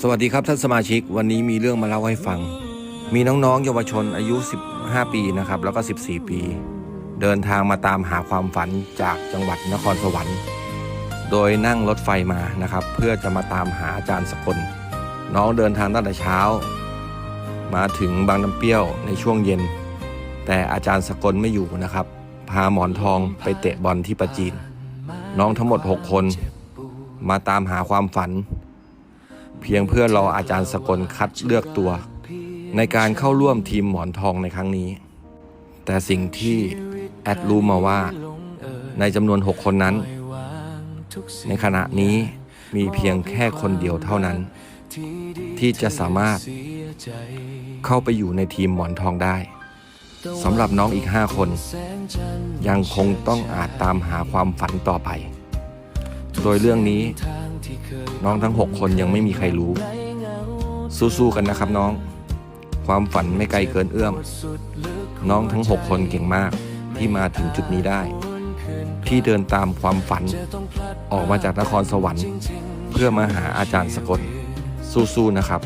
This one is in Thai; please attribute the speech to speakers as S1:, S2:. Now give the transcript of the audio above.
S1: สวัสดีครับท่านสมาชิกวันนี้มีเรื่องมาเล่าให้ฟัง มีน้องๆ เยาวชนอายุ 15 ปีนะครับ แล้วก็ 14 ปี เดินทางมาตามหาความฝันจากจังหวัดนครสวรรค์ โดยนั่งรถไฟมานะครับ เพื่อจะมาตามหาอาจารย์สกลน้องเดินทางตั้งแต่เช้า มาถึงบางน้ำเปรี้ยวในช่วงเย็น แต่อาจารย์สกลไม่อยู่นะครับ พาหมอนทองไปเตะบอลที่ประจีน น้องทั้งหมด 6 คน มาตามหาความฝัน เพียงเพื่อรออาจารย์สกลคัดเลือกตัว ในการเข้าร่วมทีมหมอนทองในครั้งนี้ แต่สิ่งที่แอดรู้มาว่า ในจำนวน 6 คนนั้น ในขณะนี้มีเพียงแค่คนเดียวเท่านั้น ที่จะสามารถเข้าไปอยู่ในทีมหมอนทองได้สำหรับน้องอีก 5 คน ยังคงต้องอาจตามหาความฝันต่อไป โดยเรื่องนี้ น้องทั้ง 6 คนยังไม่มีใครรู้ สู้ๆกันนะครับน้อง ความฝันไม่ไกลเกินเอื้อม น้องทั้ง 6 คนเก่งมากที่มาถึงจุดนี้ได้ ที่เดินตามความฝัน ออกมาจากนครสวรรค์ เพื่อมาหาอาจารย์สกลสู้ๆนะครับ